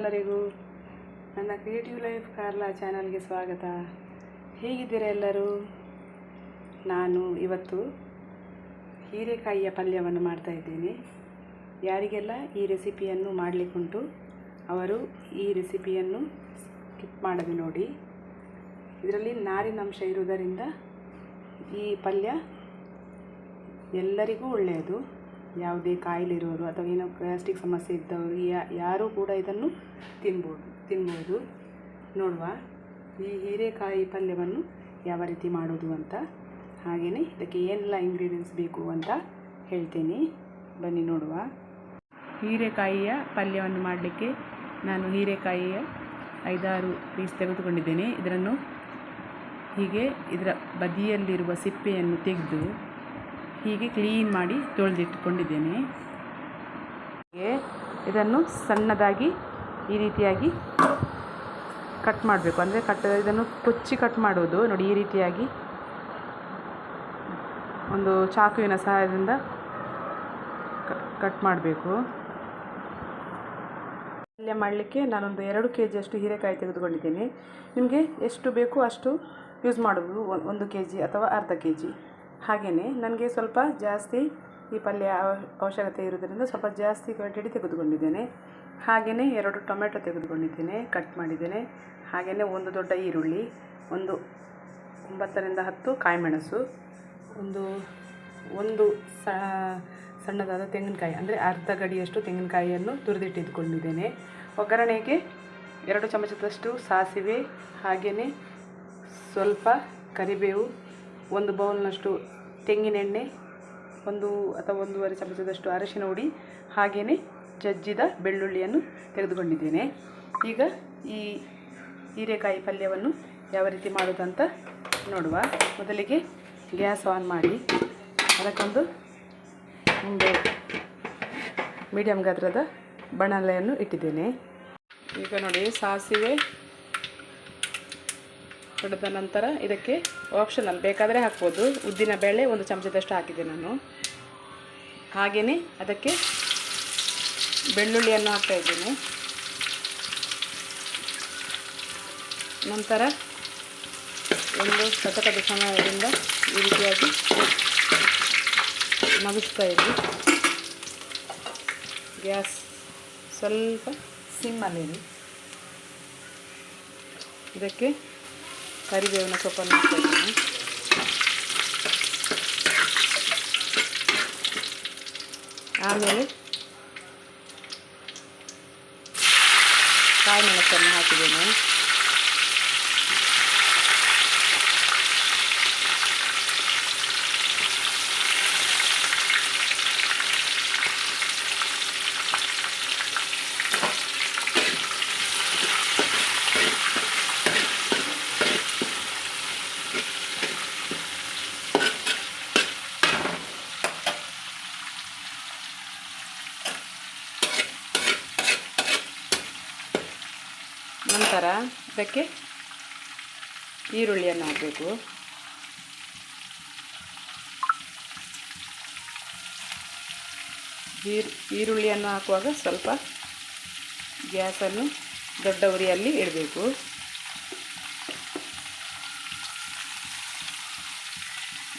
ಎಲ್ಲರಿಗೂ ನನ್ನ creative life Carla ಚಾನಲ್ಗೆ ಸ್ವಾಗತ. ಹೇಗಿದ್ದೀರಾ ಎಲ್ಲರೂ? ನಾನು ಇವತ್ತು ಹೀರೆಕಾಯಿಯ ಪಲ್ಯವನ್ನು ಮಾಡ್ತಾ ಇದ್ದೀನಿ. ಯಾರಿಗೆಲ್ಲ ಈ ರೆಸಿಪಿಯನ್ನು ಮಾಡಲಿಕ್ಕುಂಟು ಅವರು ಈ ರೆಸಿಪಿಯನ್ನು ಸ್ಕಿಪ್ ಮಾಡದೆ ನೋಡಿ. ಇದರಲ್ಲಿ ನಾರಿನಂಶ ಇರುವುದರಿಂದ ಈ ಪಲ್ಯ ಎಲ್ಲರಿಗೂ ಒಳ್ಳೆಯದು. ಯಾವುದೇ ಕಾಯಿಲೆ ಇರೋರು ಅಥವಾ ಏನೋ ಪ್ಲಾಸ್ಟಿಕ್ ಸಮಸ್ಯೆ ಇದ್ದವರು ಯಾರೂ ಕೂಡ ಇದನ್ನು ತಿನ್ಬೋದು ತಿನ್ಬೋದು. ನೋಡುವ ಈ ಹೀರೆಕಾಯಿ ಪಲ್ಯವನ್ನು ಯಾವ ರೀತಿ ಮಾಡೋದು ಅಂತ. ಹಾಗೆಯೇ ಇದಕ್ಕೆ ಏನೆಲ್ಲ ಇಂಗ್ರೀಡಿಯೆಂಟ್ಸ್ ಬೇಕು ಅಂತ ಹೇಳ್ತೇನೆ. ಬನ್ನಿ ನೋಡುವ. ಹೀರೆಕಾಯಿಯ ಪಲ್ಯವನ್ನು ಮಾಡಲಿಕ್ಕೆ ನಾನು ಹೀರೆಕಾಯಿಯ ಐದಾರು ಪೀಸ್ ತೆಗೆದುಕೊಂಡಿದ್ದೇನೆ. ಇದರನ್ನು ಹೀಗೆ ಇದರ ಬದಿಯಲ್ಲಿರುವ ಸಿಪ್ಪೆಯನ್ನು ತೆಗೆದು ಹೀಗೆ ಕ್ಲೀನ್ ಮಾಡಿ ತೊಳೆದಿಟ್ಟುಕೊಂಡಿದ್ದೇನೆ. ಇದನ್ನು ಸಣ್ಣದಾಗಿ ಈ ರೀತಿಯಾಗಿ ಕಟ್ ಮಾಡಬೇಕು. ಅಂದರೆ ಕಟ್, ಇದನ್ನು ಕೊಚ್ಚಿ ಕಟ್ ಮಾಡೋದು ನೋಡಿ, ಈ ರೀತಿಯಾಗಿ ಒಂದು ಚಾಕುವಿನ ಸಹಾಯದಿಂದ ಕಟ್ ಮಾಡಬೇಕು. ಪಲ್ಯ ಮಾಡಲಿಕ್ಕೆ ನಾನೊಂದು ಎರಡು ಕೆ ಜಿಯಷ್ಟು ಹೀರೆಕಾಯಿ ತೆಗೆದುಕೊಂಡಿದ್ದೇನೆ. ನಿಮಗೆ ಎಷ್ಟು ಬೇಕು ಅಷ್ಟು ಯೂಸ್ ಮಾಡೋದು ಒಂದು ಕೆ ಜಿ ಅಥವಾ ಅರ್ಧ ಕೆ ಜಿ ಹಾಗೆಯೇ ನನಗೆ ಸ್ವಲ್ಪ ಜಾಸ್ತಿ ಈ ಪಲ್ಯ ಅವ- ಅವಶ್ಯಕತೆ ಇರೋದರಿಂದ ಸ್ವಲ್ಪ ಜಾಸ್ತಿ ಕ್ವಾಂಟಿಟಿ ತೆಗೆದುಕೊಂಡಿದ್ದೇನೆ. ಹಾಗೆಯೇ ಎರಡು ಟೊಮೆಟೊ ತೆಗೆದುಕೊಂಡಿದ್ದೇನೆ ಕಟ್ ಮಾಡಿದ್ದೇನೆ. ಹಾಗೆಯೇ ಒಂದು ದೊಡ್ಡ ಈರುಳ್ಳಿ, ಒಂದು ಒಂಬತ್ತರಿಂದ ಹತ್ತು ಕಾಯಿಮೆಣಸು, ಒಂದು ಒಂದು ಸಣ್ಣದಾದ ತೆಂಗಿನಕಾಯಿ, ಅಂದರೆ ಅರ್ಧ ಗಡಿಯಷ್ಟು ತೆಂಗಿನಕಾಯಿಯನ್ನು ತುರಿದಿಟ್ಟಿದ್ದುಕೊಂಡಿದ್ದೇನೆ. ಒಗ್ಗರಣೆಗೆ ಎರಡು ಚಮಚದಷ್ಟು ಸಾಸಿವೆ ಹಾಗೆಯೇ ಸ್ವಲ್ಪ ಕರಿಬೇವು ಒಂದು ಬೌಲ್ನಷ್ಟು ತೆಂಗಿನೆಣ್ಣೆ ಒಂದು ಅಥವಾ ಒಂದೂವರೆ ಚಮಚದಷ್ಟು ಅರಶಿನ ಹುಡಿ ಹಾಗೆಯೇ ಜಜ್ಜಿದ ಬೆಳ್ಳುಳ್ಳಿಯನ್ನು ತೆಗೆದುಕೊಂಡಿದ್ದೇನೆ. ಈಗ ಈ ಹೀರೆಕಾಯಿ ಪಲ್ಯವನ್ನು ಯಾವ ರೀತಿ ಮಾಡೋದಂತ ನೋಡುವ. ಮೊದಲಿಗೆ ಗ್ಯಾಸ್ ಆನ್ ಮಾಡಿ, ಅದಕ್ಕೊಂದು ಒಂದು ಮೀಡಿಯಮ್ ಗಾತ್ರದ ಬಣಲೆಯನ್ನು ಇಟ್ಟಿದ್ದೇನೆ. ಈಗ ನೋಡಿ, ಸಾಸಿವೆ ಹೊಡೆದ ನಂತರ ಇದಕ್ಕೆ ಆಪ್ಷನಲ್ ಬೇಕಾದರೆ ಹಾಕ್ಬೋದು. ಉದ್ದಿನ ಬೇಳೆ ಒಂದು ಚಮಚದಷ್ಟು ಹಾಕಿದೆ ನಾನು. ಹಾಗೆಯೇ ಅದಕ್ಕೆ ಬೆಳ್ಳುಳ್ಳಿಯನ್ನು ಹಾಕ್ತಾ ಇದ್ದೀನಿ. ನಂತರ ಒಂದು ಶತಕದ ಸಮಯದಿಂದ ಈ ರೀತಿಯಾಗಿ ನಗಿಸ್ತಾ ಇದ್ವಿ. ಗ್ಯಾಸ್ ಸ್ವಲ್ಪ ಸಿಮ್ಮಲ್ಲಿರಿ ಇದಕ್ಕೆ ಕರಿಬೇವಿನ ಸೊಪ್ಪನ್ನು ಹಾಕ್ತಾ ಇದ್ದೀನಿ ಆಮೇಲೆ ಕಾಯಿ ಮೆಣಸನ್ನು ಹಾಕಿದ್ದೇನೆ ನಂತರ ಇದಕ್ಕೆ ಈರುಳ್ಳಿಯನ್ನು ಹಾಕಬೇಕು. ಈರು, ಈರುಳ್ಳಿಯನ್ನು ಹಾಕುವಾಗ ಸ್ವಲ್ಪ ಗ್ಯಾಸನ್ನು ದೊಡ್ಡ ಉರಿಯಲ್ಲಿ ಇಡಬೇಕು.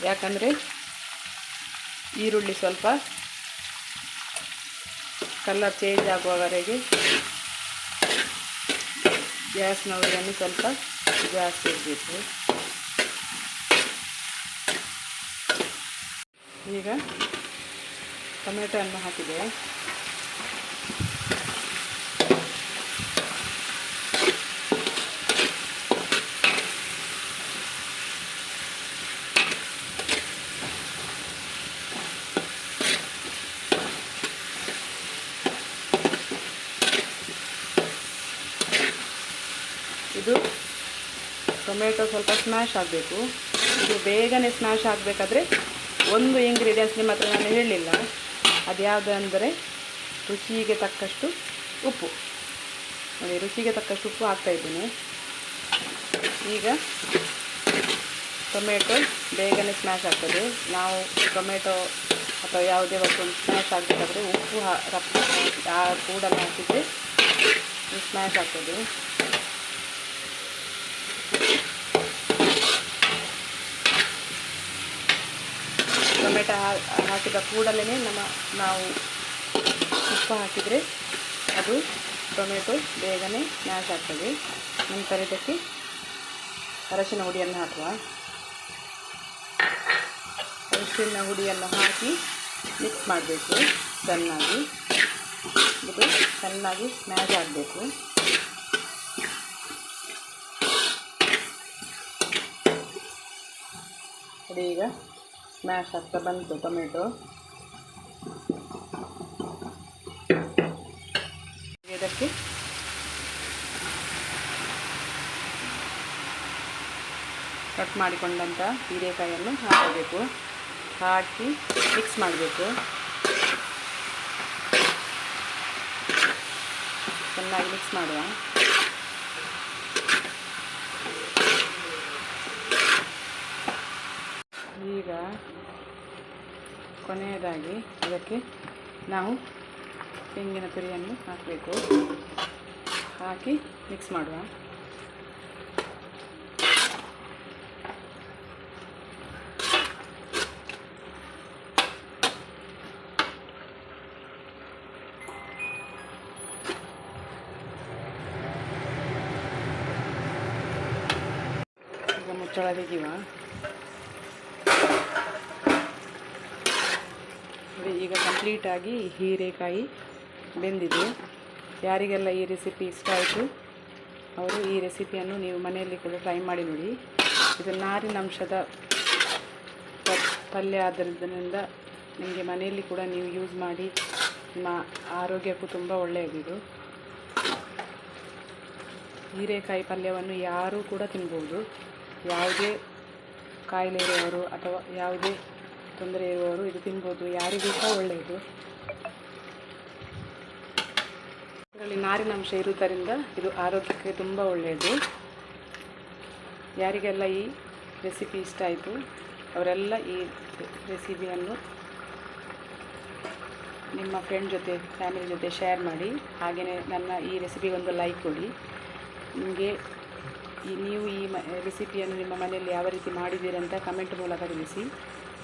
ಯಾಕಂದರೆ ಈರುಳ್ಳಿ ಸ್ವಲ್ಪ ಕಲರ್ ಚೇಂಜ್ ಆಗುವವರೆಗೆ ಗ್ಯಾಸ್ನ ಉರಿಯನ್ನು ಸ್ವಲ್ಪ ಜಾಸ್ತಿ ಇರಬೇಕು. ಈಗ ಟೊಮೆಟೊ ಹಣ್ಣು ಹಾಕಿದೆ. ಇದು ಟೊಮೆಟೊ ಸ್ವಲ್ಪ ಸ್ಮ್ಯಾಶ್ ಆಗಬೇಕು ಇದು ಬೇಗನೆ ಸ್ಮ್ಯಾಶ್ ಆಗಬೇಕಾದ್ರೆ ಒಂದು ಇಂಗ್ರೀಡಿಯೆಂಟ್ಸ್ ನಿಮ್ಮ ಹತ್ರ ನಾನು ಹೇಳಲಿಲ್ಲ ಅದು ಯಾವುದು ಅಂದರೆ ರುಚಿಗೆ ತಕ್ಕಷ್ಟು ಉಪ್ಪು ನೋಡಿ ರುಚಿಗೆ ತಕ್ಕಷ್ಟು ಉಪ್ಪು ಹಾಕ್ತಾಯಿದ್ದೀನಿ ಈಗ ಟೊಮೆಟೊ ಬೇಗನೆ ಸ್ಮ್ಯಾಶ್ ಆಗ್ತದೆ ನಾವು ಟೊಮೆಟೊ ಅಥವಾ ಯಾವುದೇ ವಸ್ತು ಸ್ಮ್ಯಾಶ್ ಆಗಬೇಕಾದ್ರೆ ಉಪ್ಪು ಹಾ ಕೂಡ ಹಾಕಿದರೆ ಸ್ಮ್ಯಾಶ್ ಆಗ್ತದೆ ಟೊಮೆಟೊ ಹಾಕಿದ ಕೂಡಲೇ ನಮ್ಮ, ನಾವು ಉಪ್ಪು ಹಾಕಿದರೆ ಅದು ಟೊಮೆಟೊ ಬೇಗನೆ ಮ್ಯಾಶ್ ಆಗ್ತದೆ. ನಂತರ ಇದಕ್ಕೆ ಅರಶಿನ ಹುಡಿಯನ್ನು ಹಾಕುವ. ಅರಶಿನ ಹುಡಿಯನ್ನು ಹಾಕಿ ಮಿಕ್ಸ್ ಮಾಡಬೇಕು, ಚೆನ್ನಾಗಿ. ಇದು ಚೆನ್ನಾಗಿ ಮ್ಯಾಶ್ ಆಗಬೇಕು. ಈಗ ಸ್ಮ್ಯಾಶ್ ಆಗ್ತಾ ಬಂತು ಟೊಮೆಟೊ ಇದಕ್ಕೆ ಕಟ್ ಮಾಡಿಕೊಂಡಂಥ ಹೀರೆಕಾಯನ್ನು ಹಾಕಬೇಕು. ಹಾಕಿ ಮಿಕ್ಸ್ ಮಾಡಬೇಕು. ಚೆನ್ನಾಗಿ ಮಿಕ್ಸ್ ಮಾಡುವ. ಈಗ ಕೊನೆಯದಾಗಿ ಅದಕ್ಕೆ ನಾವು ತೆಂಗಿನ ತುರಿಯನ್ನು ಹಾಕಬೇಕು. ಹಾಕಿ ಮಿಕ್ಸ್ ಮಾಡುವ. ಮುಚ್ಚಳ ತೆಗೆಯುವ. ನೋಡಿ, ಈಗ ಕಂಪ್ಲೀಟಾಗಿ ಹೀರೆಕಾಯಿ ಬೆಂದಿದೆ. ಯಾರಿಗೆಲ್ಲ ಈ ರೆಸಿಪಿ ಇಷ್ಟ ಆಯಿತು ಅವರು ಈ ರೆಸಿಪಿಯನ್ನು ನೀವು ಮನೆಯಲ್ಲಿ ಕೂಡ ಟ್ರೈ ಮಾಡಿ ನೋಡಿ. ಇದು ನಾರಿನಂಶದ ಪಲ್ಯ ಆದ್ದರಿಂದ ನಿಮಗೆ ಮನೆಯಲ್ಲಿ ಕೂಡ ನೀವು ಯೂಸ್ ಮಾಡಿ ನಿಮ್ಮ ಆರೋಗ್ಯಕ್ಕೂ ತುಂಬ ಒಳ್ಳೆಯದಿದು ಹೀರೆಕಾಯಿ ಪಲ್ಯವನ್ನು ಯಾರೂ ಕೂಡ ತಿನ್ಬೋದು. ಯಾವುದೇ ಕಾಯಿಲೆ ಇರೋರು ಅಥವಾ ಯಾವುದೇ ತೊಂದರೆ ಇರುವವರು ಇದು ತಿನ್ಬೋದು, ಯಾರಿಗೂ ಸಹ ಒಳ್ಳೆಯದು. ಇದರಲ್ಲಿ ನಾರಿನಂಶ ಇರುವುದರಿಂದ ಇದು ಆರೋಗ್ಯಕ್ಕೆ ತುಂಬ ಒಳ್ಳೆಯದು. ಯಾರಿಗೆಲ್ಲ ಈ ರೆಸಿಪಿ ಇಷ್ಟ ಆಯಿತು, ಅವರೆಲ್ಲ ಈ ರೆಸಿಪಿಯನ್ನು ನಿಮ್ಮ ಫ್ರೆಂಡ್ ಜೊತೆ ಫ್ಯಾಮಿಲಿ ಜೊತೆ ಶೇರ್ ಮಾಡಿ ಹಾಗೆಯೇ ನನ್ನ ಈ ರೆಸಿಪಿಗೆ ಒಂದು ಲೈಕ್ ಕೊಡಿ. ನಿಮಗೆ ಈ ನೀವು ಈ ರೆಸಿಪಿಯನ್ನು ನಿಮ್ಮ ಮನೆಯಲ್ಲಿ ಯಾವ ರೀತಿ ಮಾಡಿದ್ದೀರಂತ ಕಮೆಂಟ್ ಮೂಲಕ ತಿಳಿಸಿ.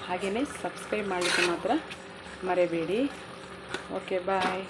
ಹಾಗೆಯೇ ಸಬ್ಸ್ಕ್ರೈಬ್ ಮಾಡಲಿಕ್ಕೆ ಮಾತ್ರ ಮರೆಯಬೇಡಿ ಓಕೆ ಬಾಯ್